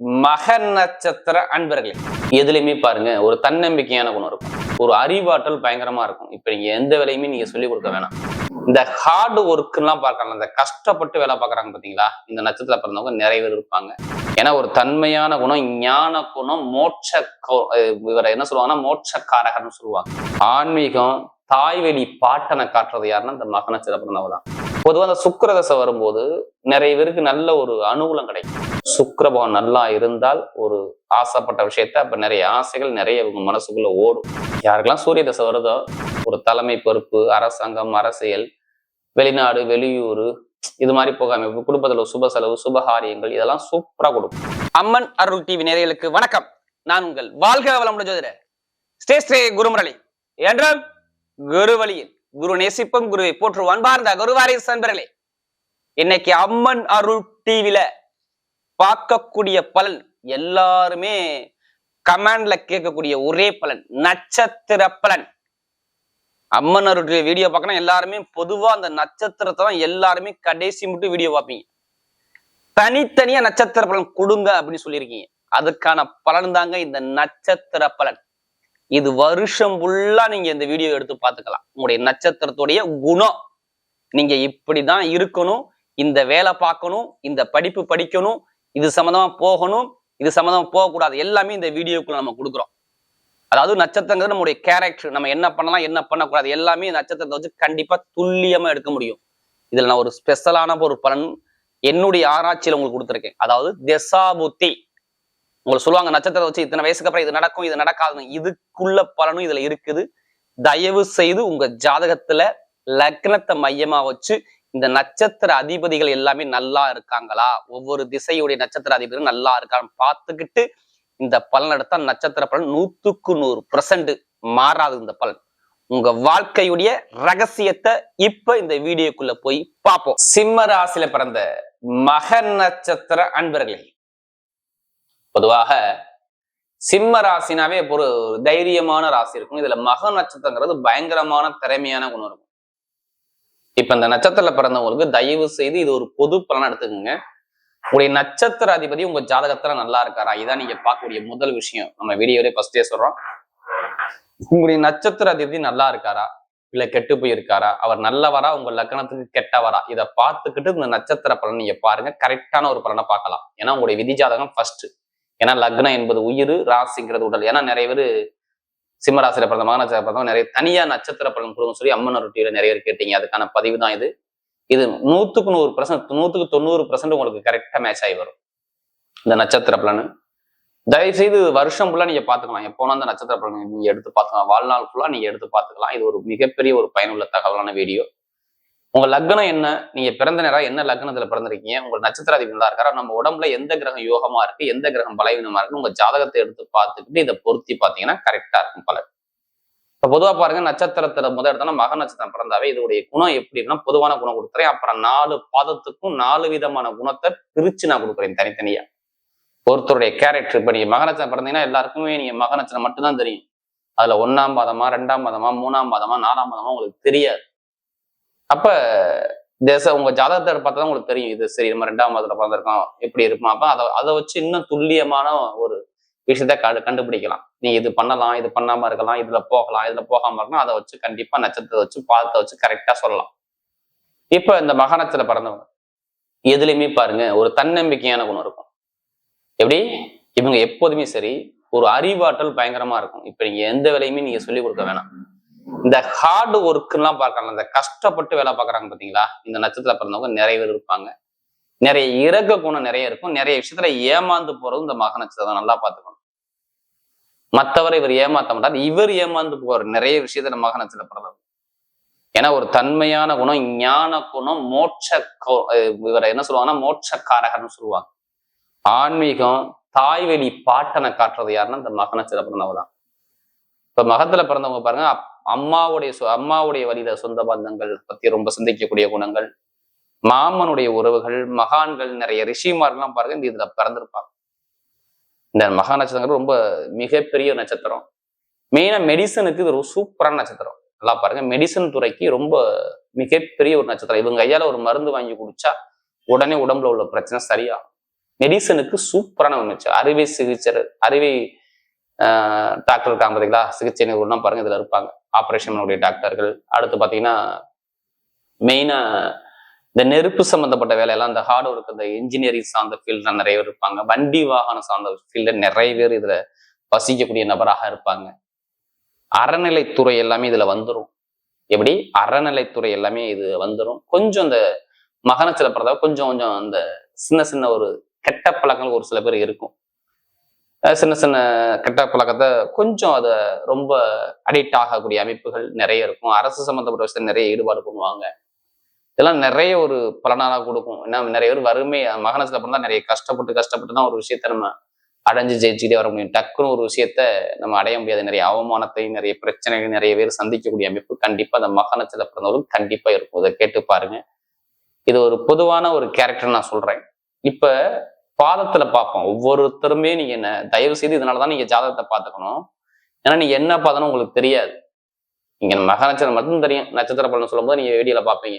மக நட்சத்திர அன்பர்களே எதுலையுமே பாருங்க ஒரு தன்னம்பிக்கையான குணம் இருக்கும். ஒரு அறிவாற்றல் பயங்கரமா இருக்கும். இப்ப நீங்க எந்த வேலையுமே நீங்க சொல்லிக் கொடுக்க வேணாம். இந்த ஹார்டு ஒர்க்லாம் பார்க்கலாம் இந்த கஷ்டப்பட்டு வேலை பார்க்கறாங்க பாத்தீங்களா? இந்த நட்சத்திரத்துல பிறந்தவங்க நிறைய பேர் இருப்பாங்க. ஏன்னா ஒரு தன்மையான குணம் ஞான குணம் மோட்ச இவரை என்ன சொல்லுவாங்கன்னா மோட்சக்காரகர்னு சொல்லுவாங்க. ஆன்மீகம் தாய்வெளி பாட்டனை காட்டுறது யாருன்னா இந்த மக நட்சத்திர பிறந்தவங்க தான். பொதுவாக அந்த சுக்கிர தசை வரும்போது நிறைய பேருக்கு நல்ல ஒரு அனுகூலம் கிடைக்கும். சுக்கிர நல்லா இருந்தால் ஒரு ஆசைப்பட்ட விஷயத்த அப்ப நிறைய ஆசைகள் நிறைய இவங்க மனசுக்குள்ள ஓடும். யாருக்கெல்லாம் சூரிய தசை வருதோ ஒரு தலைமை பொறுப்பு அரசாங்கம் அரசியல் வெளிநாடு வெளியூர் இது மாதிரி போகாம குடும்பத்தில் சுப செலவு சுபகாரியங்கள் இதெல்லாம் சூப்பரா கொடுக்கும். அம்மன் அருள் டிவி நேயர்களுக்கு வணக்கம். நான் உங்கள் வாழ்க வளமுடன் ஜோதிடர் ஸ்ரீ ஸ்ரீ குருமுரளி. என்றும் குருவழியில். குரு நேசிப்பம் குருவை போற்று அன்பார்ந்த குருவாரை சன்பர்களே. இன்னைக்கு அம்மன் அருள் டிவில பார்க்கக்கூடிய பலன் எல்லாருமே கமெண்ட்ல கேட்கக்கூடிய ஒரே பலன் நட்சத்திர பலன். அம்மன் அருடைய வீடியோ பார்க்கணும் எல்லாருமே பொதுவா அந்த நட்சத்திரத்தை தான் எல்லாருமே கடைசி மட்டும் வீடியோ பார்ப்பீங்க. தனித்தனியா நட்சத்திர பலன் கொடுங்க அப்படின்னு சொல்லியிருக்கீங்க. அதுக்கான பலன் தாங்க இந்த நட்சத்திர பலன். இது வருஷம் ஃபுல்லா நீங்க இந்த வீடியோ எடுத்து பார்த்துக்கலாம். உங்களுடைய நட்சத்திரத்துடைய குணம். நீங்க இப்படிதான் இருக்கணும். இந்த வேலை பார்க்கணும். இந்த படிப்பு படிக்கணும். இது சம்மந்தமா போகணும். இது சம்மந்தமா போகக்கூடாது. எல்லாமே இந்த வீடியோக்குள்ள நம்ம கொடுக்குறோம். அதாவது நட்சத்திரங்கிறது நம்முடைய கேரக்டர் நம்ம என்ன பண்ணலாம் என்ன பண்ணக்கூடாது எல்லாமே நட்சத்திரத்தை வச்சு கண்டிப்பா துல்லியமா எடுக்க முடியும். இதுல நான் ஒரு ஸ்பெஷலான ஒரு பலன் என்னுடைய ஆராய்ச்சியில உங்களுக்கு கொடுத்துருக்கேன். அதாவது திசாபுத்தி. உங்களுக்கு சொல்லுவாங்க நட்சத்திரத்தை வச்சு இத்தனை வயசுக்கு அப்புறம் இது நடக்கும் இது நடக்காதுன்னு. இதுக்குள்ள பலனும் இதுல இருக்குது. தயவு செய்து உங்க ஜாதகத்துல லக்னத்தை மையமா வச்சு இந்த நட்சத்திர அதிபதிகள் எல்லாமே நல்லா இருக்காங்களா? ஒவ்வொரு திசையுடைய நட்சத்திர அதிபதிகள் நல்லா இருக்கான்னு பார்த்துக்கிட்டு இந்த பலன் எடுத்தா நட்சத்திர பலன் நூத்துக்கு நூறு பர்சன்ட் மாறாது இந்த பலன். உங்க வாழ்க்கையுடைய ரகசியத்தை இப்ப இந்த வீடியோக்குள்ள போய் பார்ப்போம். சிம்ம ராசியில பிறந்த மக நட்சத்திர அன்பர்களே பொதுவாக சிம்ம ராசினாவே ஒரு தைரியமான ராசி இருக்கும். இதுல மக நட்சத்திரங்கிறது பயங்கரமான திறமையான குணம் இருக்கும். இப்ப இந்த நட்சத்திரத்துல பிறந்தவங்களுக்கு தயவு செய்து இது ஒரு பொது பலன் எடுத்துக்கோங்க. உங்களுடைய நட்சத்திர அதிபதி உங்க ஜாதகத்துல நல்லா இருக்காரா? இதான் நீங்க பார்க்கக்கூடிய முதல் விஷயம். நம்ம வீடியோலே ஃபர்ஸ்டே சொல்றோம். உங்களுடைய நட்சத்திர அதிபதி நல்லா இருக்காரா? இல்ல கெட்டு போயிருக்காரா? அவர் நல்லவரா? உங்க லக்கணத்துக்கு கெட்டவரா? இதை பார்த்துக்கிட்டு இந்த நட்சத்திர பலன் நீங்க பாருங்க. கரெக்டான ஒரு பலனை பார்க்கலாம். ஏன்னா உங்களுடைய விதி ஜாதகம் ஃபர்ஸ்ட் ஏன்னா லக்னம் என்பது உயிர் ராசிங்கிறது உடல். ஏன்னா நிறைய பேர் சிம்மராசியில பிறந்த மகன நட்சத்திர பிறந்தவங்க நிறைய தனியா நட்சத்திர பலன் கொடுங்க சொல்லி அம்மன் ரொட்டியில நிறைய பேர் கேட்டீங்க. அதுக்கான பதிவு தான் இது. இது நூத்துக்கு நூறு பர்சன்ட் நூத்துக்கு தொண்ணூறு பர்சன்ட் உங்களுக்கு கரெக்டா மேட்ச் ஆகி வரும். இந்த நட்சத்திர பலன். தயவு செய்து வருஷம் ஃபுல்லா நீங்க பாத்துக்கலாம் எப்போனா அந்த நட்சத்திர பலன் நீங்க எடுத்து பார்த்துக்கலாம். வாழ்நாள் ஃபுல்லா நீங்க எடுத்து பார்த்துக்கலாம். இது ஒரு மிகப்பெரிய ஒரு பயனுள்ள தகவலான வீடியோ உங்க லக்னம் என்ன? நீங்க பிறந்த நேரம் என்ன லக்னத்துல பிறந்திருக்கீங்க? உங்க நட்சத்திர அதிபதி நல்லா நம்ம உடம்புல எந்த கிரகம் யோகமா இருக்கு? எந்த கிரகம் பலவீனமா இருக்கு? உங்க ஜாதகத்தை எடுத்து பார்த்துக்கிட்டு இதை பொருத்தி பாத்தீங்கன்னா கரெக்டா இருக்கும் பலன். இப்ப பொதுவா பாருங்க நட்சத்திரத்துல முதல் இடத்துல மக நட்சத்திரம் பிறந்தாவே இதோடைய குணம் எப்படின்னா பொதுவான குணம் கொடுத்துறேன். அப்புறம் நாலு பாதத்துக்கும் நாலு விதமான குணத்தை பிரிச்சு நான் கொடுக்குறேன் தனித்தனியா. ஒருத்தருடைய கேரக்டர் இப்ப நீங்க மக நட்சத்திரம் பிறந்தீங்கன்னா எல்லாருக்குமே நீங்க மக நட்சத்திரம் மட்டும்தான் தெரியும். அதுல ஒன்னாம் பாதமா ரெண்டாம் பாதமா மூணாம் பாதமா நாலாம் பாதமா உங்களுக்கு தெரியாது. அப்ப தேச உங்க ஜாதகத்தை பார்த்தா தான் உங்களுக்கு தெரியும். இது சரி நம்ம ரெண்டாம் மாதத்துல பிறந்திருக்கோம். எப்படி இருக்கும்? அப்ப அதை அதை வச்சு இன்னும் துல்லியமான ஒரு விஷயத்த கண்டு கண்டுபிடிக்கலாம். நீ இது பண்ணலாம் இது பண்ணாம இருக்கலாம் இதுல போகலாம் இதுல போகாம இருக்கலாம். அதை வச்சு கண்டிப்பா நட்சத்திரத்தை வச்சு பாதத்தை வச்சு கரெக்டா சொல்லலாம். இப்ப இந்த மகாணத்துல பிறந்தவங்க எதுலையுமே பாருங்க ஒரு தன்னம்பிக்கையான குணம் இருக்கும். எப்படி? இவங்க எப்போதுமே சரி ஒரு அறிவாற்றல் பயங்கரமா இருக்கும். இப்ப நீங்க எந்த வேலையுமே நீங்க சொல்லிக் கொடுக்க வேணாம். இந்த ஹார்டு ஒர்க்லாம் பார்க்கலாம் இந்த கஷ்டப்பட்டு வேலை பார்க்கறாங்க பாத்தீங்களா இந்த நட்சத்திர பிறந்தவங்க நிறைய பேர் இருப்பாங்க. நிறைய இறக்க குணம் நிறைய இருக்கும். நிறைய விஷயத்துல ஏமாந்து போறது இந்த மக நட்சத்திரம் நல்லா பார்த்துக்கணும். மற்றவரை இவர் ஏமாத்த மாட்டார். இவர் ஏமாந்து போவார். நிறைய விஷயத்துல மக நட்சத்திரம் பிறந்தவர் ஏன்னா ஒரு தன்மையான குணம் ஞான குணம் மோட்ச இவரை என்ன சொல்லுவாங்கன்னா மோட்சக்காரகர்னு சொல்லுவாங்க. ஆன்மீகம் தாய்வெளி பாட்டனை காட்டுறது யாருன்னா இந்த மக நட்சத்திர பிறந்தவங்க தான். இப்ப மகத்துல பிறந்தவங்க பாருங்க அம்மாவுடைய அம்மாவுடைய வழியில சொந்த பந்தங்கள் பத்தி ரொம்ப சிந்திக்கக்கூடிய குணங்கள் மாமனுடைய உறவுகள் மகான்கள் நிறைய ரிஷிமார்கள்லாம் பாருங்க இந்த இதுல பிறந்திருப்பாங்க. இந்த மகா நட்சத்திரம் ரொம்ப மிகப்பெரிய நட்சத்திரம். மெயினா மெடிசனுக்கு இது ஒரு சூப்பரான நட்சத்திரம். நல்லா பாருங்க மெடிசன் துறைக்கு ரொம்ப மிகப்பெரிய ஒரு நட்சத்திரம். இவங்க கையால ஒரு மருந்து வாங்கி குடிச்சா உடனே உடம்புல உள்ள பிரச்சனை சரியாகும். மெடிசனுக்கு சூப்பரான அமைச்சர் அறுவை சிகிச்சை அறுவை டாக்டர் இருக்காங்க பார்த்தீங்களா சிகிச்சை நிபுணர்லாம் பாருங்க இதில் இருப்பாங்க. ஆப்ரேஷனுடைய டாக்டர்கள் அடுத்து பார்த்தீங்கன்னா மெயினா இந்த நெருப்பு சம்மந்தப்பட்ட வேலையெல்லாம் இந்த ஹார்ட் ஒர்க் இந்த இன்ஜினியரிங் சார்ந்த ஃபீல்டில் நிறைய பேர் இருப்பாங்க. வண்டி வாகனம் சார்ந்த ஃபீல்டில் நிறைய பேர் இதுல வசிக்கக்கூடிய நபராக இருப்பாங்க. அறநிலைத்துறை எல்லாமே இதுல வந்துடும் எப்படி? அறநிலைத்துறை எல்லாமே இது வந்துடும் கொஞ்சம் இந்த மகனச்சில பிறந்தா கொஞ்சம் கொஞ்சம் அந்த சின்ன சின்ன ஒரு கெட்ட பழக்கங்கள் ஒரு சில பேர் இருக்கும். சின்ன சின்ன கெட்ட பழக்கத்தை கொஞ்சம் அதை ரொம்ப அடிக்ட் ஆகக்கூடிய அமைப்புகள் நிறைய இருக்கும். அரசு சம்மந்தப்பட்ட விஷயத்தில் நிறைய ஈடுபாடு பண்ணுவாங்க. இதெல்லாம் நிறைய ஒரு பலனாக கொடுக்கும். ஏன்னா நிறைய பேர் வறுமை மகனத்துல பிறந்தா நிறைய கஷ்டப்பட்டு கஷ்டப்பட்டு தான் ஒரு விஷயத்த நம்ம அடைஞ்சு ஜெயிச்சுக்கிட்டே வர முடியும். டக்குன்னு ஒரு விஷயத்த நம்ம அடைய முடியாது. நிறைய அவமானத்தையும் நிறைய பிரச்சனைகள் நிறைய பேர் சந்திக்கக்கூடிய அமைப்பு கண்டிப்பாக அந்த மகனத்தில் பிறந்தவர்களுக்கு கண்டிப்பாக இருக்கும். இதை கேட்டு பாருங்க. இது ஒரு பொதுவான ஒரு கேரக்டர் நான் சொல்கிறேன் இப்போ பாதத்துல பார்ப்போம். ஒவ்வொருத்தருமே நீங்க என்ன தயவு செய்து இதனாலதான் நீங்க ஜாதகத்தை பார்த்துக்கணும். ஏன்னா நீங்க என்ன பார்த்தனும் உங்களுக்கு தெரியாது. நீங்க மக நட்சத்திரம் மட்டும் தெரியும். நட்சத்திர பலன் சொல்லும்போது நீங்க வீடியோல பாப்பீங்க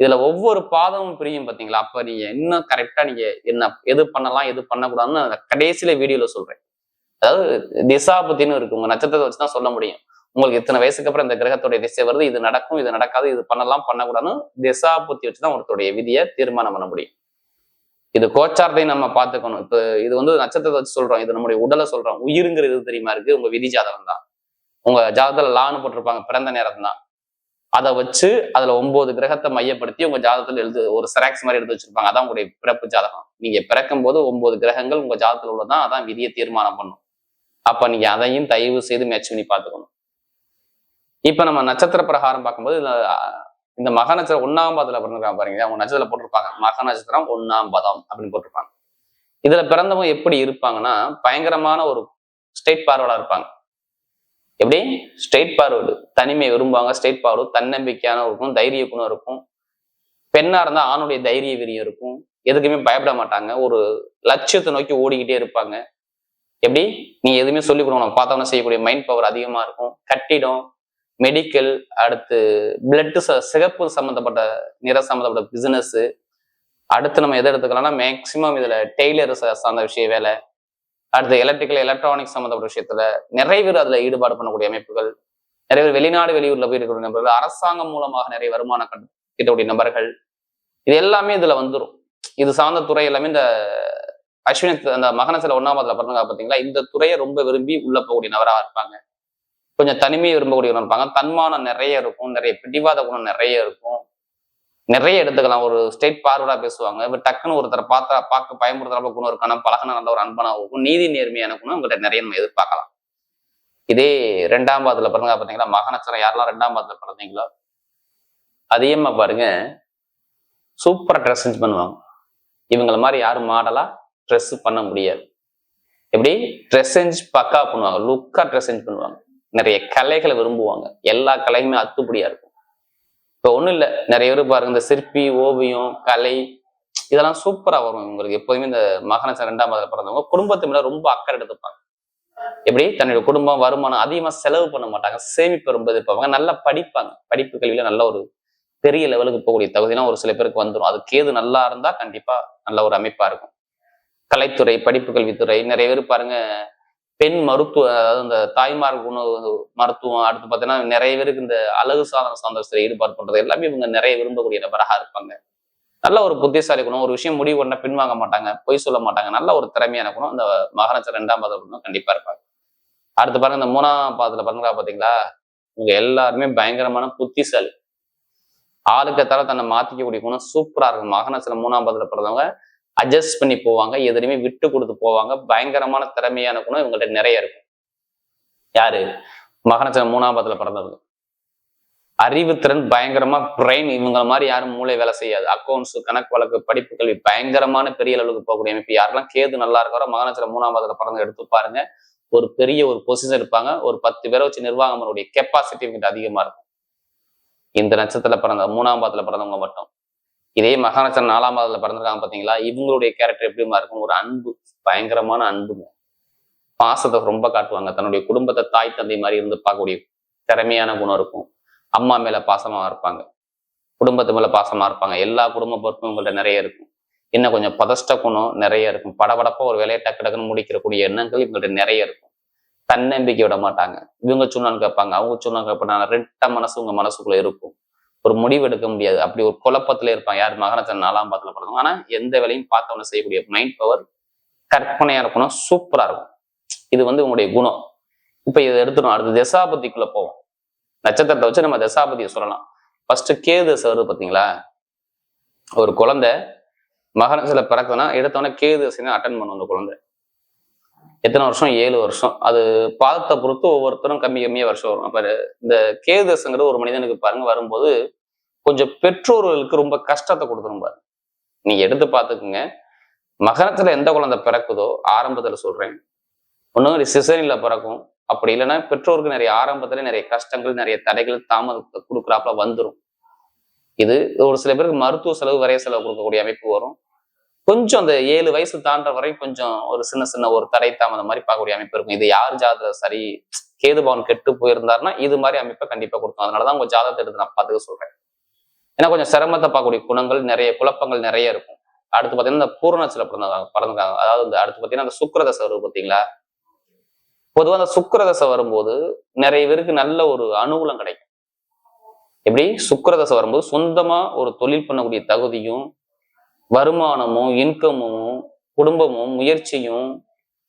இதுல ஒவ்வொரு பாதமும் பிரியும் பாத்தீங்களா? அப்ப நீங்க இன்னும் கரெக்டா நீங்க என்ன எது பண்ணலாம் எது பண்ணக்கூடாதுன்னு அந்த கடைசியில வீடியோல சொல்றேன். அதாவது திசாபுத்தின்னு இருக்கு. உங்க நட்சத்திரத்தை வச்சுதான் சொல்ல முடியும். உங்களுக்கு இத்தனை வயசுக்கு அப்புறம் இந்த கிரகத்துடைய திசை வருது. இது நடக்கும் இது நடக்காது. இது பண்ணலாம் பண்ணக்கூடாதுன்னு திசாபுத்தி வச்சுதான் ஒருத்தருடைய விதியை தீர்மானம் பண்ண முடியும். இது கோச்சாரத்தை நம்ம பார்த்துக்கணும். இப்ப இது வந்து நட்சத்திரத்தை வச்சு சொல்றோம். இது நம்முடைய உடலை சொல்றோம். உயிருங்கிறது தெரியுமா இருக்கு? உங்க விதி ஜாதகம் தான். உங்க ஜாதகத்துல லான்னு போட்டிருப்பாங்க. பிறந்த நேரம் தான் அதை வச்சு அதுல ஒன்பது கிரகத்தை மையப்படுத்தி உங்க ஜாதகத்துல எழுது ஒரு செராக்ஸ் மாதிரி எடுத்து வச்சிருப்பாங்க. அதான் உங்களுடைய பிறப்பு ஜாதகம். நீங்க பிறக்கும் போது ஒன்பது கிரகங்கள் உங்க ஜாதகத்துல உள்ளதான். அதான் விதியை தீர்மானம் பண்ணும். அப்ப நீங்க அதையும் தயவு செய்து மேட்ச் பண்ணி பார்த்துக்கணும். இப்ப நம்ம நட்சத்திர பிரகாரம் பார்க்கும்போது இந்த மக நட்சத்திரம் ஒன்னாம் பதத்துல பிறந்திருக்காங்க பாருங்க. அவங்க நட்சத்திரம் போட்டிருப்பாங்க. மக நட்சத்திரம் ஒன்னாம் பதம் அப்படின்னு போட்டிருப்பாங்க. இதுல பிறந்தவங்க எப்படி இருப்பாங்கன்னா பயங்கரமான ஒரு ஸ்டேட் பார்வலா இருப்பாங்க. எப்படி? ஸ்டேட் பார்வர்டு தனிமை விரும்புவாங்க. ஸ்டேட் பார்வர்டு தன்னம்பிக்கையான இருக்கும் தைரிய குணம் இருக்கும். பெண்ணா இருந்தா ஆணுடைய தைரிய விரியம் இருக்கும். எதுக்குமே பயப்பட மாட்டாங்க. ஒரு லட்சியத்தை நோக்கி ஓடிக்கிட்டே இருப்பாங்க. எப்படி? நீ எதுவுமே சொல்லிக் கொடுக்கணும் பார்த்தோம்னா செய்யக்கூடிய மைண்ட் பவர் அதிகமா இருக்கும். கட்டிடம் மெடிக்கல் அடுத்து பிளட் சிகப்பு சம்மந்தப்பட்ட நிற சம்மந்தப்பட்ட பிஸ்னஸ்ஸு அடுத்து நம்ம எதை எடுத்துக்கலாம்னா மேக்சிமம் இதில் டெய்லர் சார்ந்த விஷய வேலை அடுத்து எலக்ட்ரிக்கல் எலக்ட்ரானிக்ஸ் சம்மந்தப்பட்ட விஷயத்துல நிறைய பேர் அதில் ஈடுபாடு பண்ணக்கூடிய அமைப்புகள் நிறைய பேர் வெளிநாடு வெளியூரில் போய் இருக்கக்கூடிய நபர்கள் அரசாங்கம் மூலமாக நிறைய வருமானம் கட்- கிட்டக்கூடிய நபர்கள் இது எல்லாமே இதில் வந்துடும் இது சார்ந்த துறை எல்லாமே இந்த அஸ்வினி அந்த மகனசில ஒன்னாமதுல பிறந்தவங்க பார்த்தீங்களா இந்த துறையை ரொம்ப விரும்பி உள்ள போகக்கூடிய நபராக இருப்பாங்க. கொஞ்சம் தனிமையை விரும்பக்கூடியவங்க இருப்பாங்க. தன்மானம் நிறைய இருக்கும். நிறைய பிடிவாத குணம் நிறைய இருக்கும். நிறைய எடுத்துக்கலாம். ஒரு ஸ்டேட் பார்வர்டா பேசுவாங்க. இப்போ டக்குன்னு ஒருத்தரை பார்த்தா பார்க்க பயமுறுத்துறப்ப குணம் இருக்கான பழகின நல்ல ஒரு அன்பான இருக்கும் நீதி நேர்மையான குணம் உங்கள்கிட்ட நிறைய நம்ம எதிர்பார்க்கலாம். இதே ரெண்டாம் பாதத்துல பிறந்தா பார்த்தீங்களா? மகநச்சரம் யாரெல்லாம் ரெண்டாம் பாதத்துல பிறந்தீங்களோ? அதிகமா பாருங்க. சூப்பரா ட்ரெஸ் செஞ்சு பண்ணுவாங்க. இவங்கள மாதிரி யாரும் மாடலா ட்ரெஸ் பண்ண முடியாது. எப்படி? ட்ரெஸ் செஞ்சு பக்கா பண்ணுவாங்க. லுக்கா ட்ரெஸ் செஞ்சு பண்ணுவாங்க. நிறைய கலைகளை விரும்புவாங்க. எல்லா கலையுமே அத்துப்படியா இருக்கும். இப்போ ஒண்ணும் இல்லை. நிறைய பேர் பாருங்க இந்த சிற்பி ஓவியம் கலை இதெல்லாம் சூப்பரா வரும் இவங்களுக்கு. எப்போதுமே இந்த மகனச ரெண்டாம் பாதத்தில் பிறந்தவங்க குடும்பத்தை மேலே ரொம்ப அக்கறை எடுத்துப்பாங்க. எப்படி? தன்னுடைய குடும்பம் வருமானம் அதிகமா செலவு பண்ண மாட்டாங்க. சேமிப்பு ரொம்ப எதிர்ப்பாங்க நல்லா படிப்பாங்க. படிப்பு கல்வியில நல்ல ஒரு பெரிய லெவலுக்கு போகக்கூடிய தகுதியெல்லாம் ஒரு சில பேருக்கு வந்துடும் அது கேது நல்லா இருந்தா கண்டிப்பா நல்ல ஒரு அமைப்பா இருக்கும். கலைத்துறை படிப்பு கல்வித்துறை நிறைய பேர் பாருங்க பெண் மருத்துவ அதாவது இந்த தாய்மார் உணவு மருத்துவம் அடுத்து பார்த்தீங்கன்னா நிறைய பேருக்கு இந்த அழகு சாதன சார்ந்த ஈடுபாடு பண்றது எல்லாமே இவங்க நிறைய விரும்பக்கூடிய நபராக இருப்பாங்க. நல்ல ஒரு புத்திசாலி குணம் ஒரு விஷயம் முடிவு பண்ண பின்வாங்க மாட்டாங்க பொய் சொல்ல மாட்டாங்க. நல்ல ஒரு திறமையான குணம் இந்த மகனச்ச ரெண்டாம் பாதம் குணம் கண்டிப்பா இருப்பாங்க. அடுத்து பாருங்க இந்த மூணாம் பாதத்துல பாருங்களா பாத்தீங்களா? இவங்க எல்லாருமே பயங்கரமான புத்திசாலி. ஆளுக்கு தன்னை மாத்திக்கக்கூடிய குணம் சூப்பரா இருக்கும். மகனச்சில மூணாம் பாதத்துல பிறந்தவங்க அட்ஜஸ்ட் பண்ணி போவாங்க எதுலையுமே விட்டு கொடுத்து போவாங்க. பயங்கரமான திறமையான குணம் இவங்கள்ட்ட நிறைய இருக்கும். யாரு? மகனச்சில மூணாம் பாதத்துல பிறந்தவங்க. அறிவுத்திறன் பயங்கரமா பிரெயின் இவங்க மாதிரி யாரும் மூளை வேலை செய்யாது. அக்கௌண்ட்ஸ் கணக்கு வழக்கு படிப்பு கல்வி பயங்கரமான பெரிய அளவுக்கு போகக்கூடிய அமைப்பு. யாரெல்லாம் கேது நல்லா இருக்காரோ மகனச்சில மூணாம் பாதத்துல பிறந்த எடுத்து பாருங்க. ஒரு பெரிய ஒரு பொசிஷன் இருப்பாங்க. ஒரு பத்து பேரை வச்சு நிர்வாகம் கெப்பாசிட்டி இவங்கிட்ட அதிகமா இருக்கும். இந்த நட்சத்திரத்துல பிறந்த மூணாம் பாதத்துல பிறந்தவங்க மட்டும். இதே மகாநட்சத்திரம் நாலாம் பாதத்துல பிறந்திருக்காங்க பாத்தீங்களா? இவங்களுடைய கேரக்டர் எப்படிமா இருக்கும்? ஒரு அன்பு பயங்கரமான அன்புங்க பாசத்தை ரொம்ப காட்டுவாங்க. தன்னுடைய குடும்பத்தை தாய் தந்தை மாதிரி இருந்து பார்க்கக்கூடிய திறமையான குணம் இருக்கும். அம்மா மேல பாசமா இருப்பாங்க. குடும்பத்து மேல பாசமா இருப்பாங்க. எல்லா குடும்ப பொறுப்பும் உங்கள்ட்ட நிறைய இருக்கும். இன்னும் கொஞ்சம் பதஷ்ட குணம் நிறைய இருக்கும். படபடப்பா ஒரு வேலையை டக்கு டக்குன்னு முடிக்கிறக்கூடிய எண்ணங்கள் இவங்கள்ட்ட நிறைய இருக்கும். தன்னம்பிக்கை விட மாட்டாங்க. இவங்க சொன்னான்னு கேட்பாங்க. அவங்க சொன்னாங்க கேட்பாங்க ரெட்ட மனசு உங்க மனசுக்குள்ள இருக்கும். ஒரு முடிவு எடுக்க முடியாது. அப்படி ஒரு குழப்பத்துல இருப்பாங்க யார்? மகனச்சன் நாலாம் பாத்துல பிறந்தவங்க ஆனா எந்த வேலையும் பார்த்தவன செய்யக்கூடிய மைண்ட் பவர் கற்பனையா இருக்கணும். சூப்பரா இருக்கும் இது வந்து உங்களுடைய குணம். இப்ப இதை எடுத்துடும் அடுத்து தசாபதிக்குள்ள போவோம். நட்சத்திரத்தை வச்சு நம்ம தசாபதியை சொல்லலாம். ஃபர்ஸ்ட் கேது வருது பாத்தீங்களா ஒரு குழந்தை. மகரத்துல பிறக்குதுன்னா எடுத்தோடனே கேது தசை அட்டன் பண்ணும் அந்த குழந்தை. எத்தனை வருஷம்? ஏழு வருஷம். அது பாதத்தை பொறுத்து ஒவ்வொருத்தரும் கம்மி கம்மியா வருஷம் வரும். அப்ப இந்த கேது ஒரு மனிதனுக்கு பாருங்க வரும்போது கொஞ்சம் பெற்றோர்களுக்கு ரொம்ப கஷ்டத்தை கொடுத்துரும் பாருங்க நீங்க எடுத்து பார்த்துக்குங்க. மகனத்துல எந்த குழந்தை பிறக்குதோ ஆரம்பத்துல சொல்றேன். ஒன்றும் சிசனில் பிறக்கும். அப்படி இல்லைன்னா பெற்றோருக்கு நிறைய ஆரம்பத்துல நிறைய கஷ்டங்கள் நிறைய தடைகள் தாமதத்தை கொடுக்குறாப்புல வந்துடும் இது ஒரு சில பேருக்கு மருத்துவ செலவு வரைய செலவு கொடுக்கக்கூடிய அமைப்பு வரும். கொஞ்சம் அந்த ஏழு வயசு தாண்ட வரை கொஞ்சம் ஒரு சின்ன சின்ன ஒரு தடை தாமதம் மாதிரி பார்க்கக்கூடிய அமைப்பு இருக்கும். இது யார் ஜாதக சரி கேதுபவன் கெட்டு போயிருந்தாருன்னா இது மாதிரி அமைப்பை கண்டிப்பா கொடுக்கும். அதனாலதான் உங்க ஜாதகத்தை எடுத்து நான் பார்த்துக்க சொல்றேன். ஏன்னா கொஞ்சம் சிரமத்தை பார்க்கக்கூடிய குணங்கள் நிறைய குழப்பங்கள் நிறைய இருக்கும். அடுத்து பார்த்தீங்கன்னா இந்த பூரணச்சில பிறந்தாங்க பிறந்தாங்க அதாவது இந்த அடுத்து பார்த்தீங்கன்னா அந்த சுக்கரதசை வரும் பார்த்தீங்களா பொதுவாக அந்த சுக்கரதசை வரும்போது நிறைய பேருக்கு நல்ல ஒரு அனுகூலம் கிடைக்கும். எப்படி? சுக்கரதசை வரும்போது சொந்தமா ஒரு தொழில் பண்ணக்கூடிய தகுதியும் வருமானமும் இன்கமும் குடும்பமும் முயற்சியும்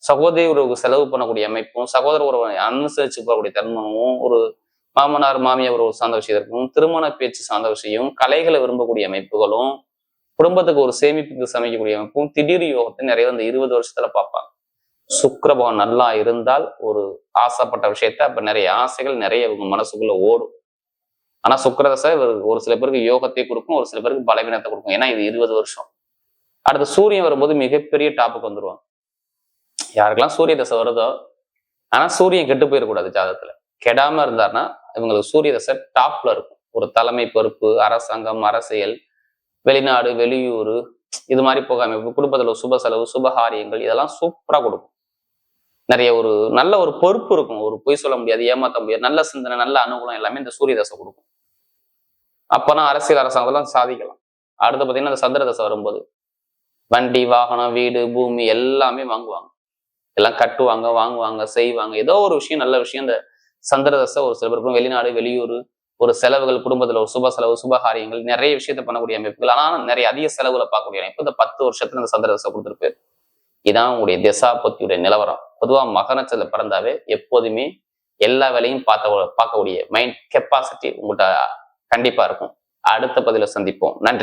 சகோதரி உறவுக்கு செலவு பண்ணக்கூடிய அமைப்பும் சகோதர உறவை அனுசரிச்சு போகக்கூடிய தன்மமும் ஒரு மாமனார் மாமியார் உறவு சார்ந்த விஷயத்திற்கும் திருமண பேச்சு சார்ந்த விஷயம் கலைகளை விரும்பக்கூடிய அமைப்புகளும் குடும்பத்துக்கு ஒரு சேமிப்புக்கு சமைக்கக்கூடிய அமைப்பும் திடீர் யோகத்தை நிறைய இந்த இருபது வருஷத்துல பார்ப்பாங்க. சுக்கிரபவன் நல்லா இருந்தால் ஒரு ஆசைப்பட்ட விஷயத்த அப்ப நிறைய ஆசைகள் நிறைய இவங்க மனசுக்குள்ள ஓடும். ஆனா சுக்கிரதசை ஒரு சில பேருக்கு யோகத்தை கொடுக்கும் ஒரு சில பேருக்கு பலவீனத்தை கொடுக்கும். ஏன்னா இது இருபது வருஷம். அடுத்து சூரியன் வரும்போது மிகப்பெரிய டாப்புக்கு வந்துருவாங்க யாருக்கெல்லாம் சூரிய தசை வருதோ ஆனா சூரியன் கெட்டு போயிடக்கூடாது ஜாதகத்துல. கெடாம இருந்தாருன்னா இவங்களுக்கு சூரிய தசை டாப்ல இருக்கும். ஒரு தலைமை பொறுப்பு அரசாங்கம் அரசியல் வெளிநாடு வெளியூர் இது மாதிரி போகாம குடும்பத்துல சுப செலவு சுபகாரியங்கள் இதெல்லாம் சூப்பரா கொடுக்கும். நிறைய ஒரு நல்ல ஒரு பொறுப்பு இருக்கும். ஒரு பொய் சொல்ல முடியாது ஏமாத்த முடியாது. நல்ல சிந்தனை நல்ல அனுகூலம் எல்லாமே இந்த சூரிய தசை கொடுக்கும். அப்பனா அரசியல் அரசாங்கத்தெல்லாம் சாதிக்கலாம். அடுத்து பார்த்தீங்கன்னா அந்த சந்திர தசை வரும்போது வண்டி வாகனம் வீடு பூமி எல்லாமே வாங்குவாங்க. எல்லாம் கட்டுவாங்க வாங்குவாங்க செய்வாங்க. ஏதோ ஒரு விஷயம் நல்ல விஷயம். இந்த சந்திர தசை ஒரு சில பேருக்கும் வெளிநாடு வெளியூர் ஒரு செலவுகள் குடும்பத்துல ஒரு சுப செலவு சுபகாரியங்கள் நிறைய விஷயத்த பண்ணக்கூடிய அமைப்புகள். ஆனா நிறைய அதிக செலவுகளை பார்க்கக்கூடிய அமைப்பு இந்த பத்து வருஷத்துல இந்த சந்திர தசை கொடுத்துருப்பாரு. இதான் உங்களுடைய திசா பத்தியுடைய நிலவரம். பொதுவாக மகனச்சல பிறந்தாவே எப்போதுமே எல்லா வேலையும் பார்த்த பார்க்கக்கூடிய மைண்ட் கெப்பாசிட்டி உங்கள்கிட்ட கண்டிப்பாக இருக்கும். அடுத்த பதில சந்திப்போம். நன்றி.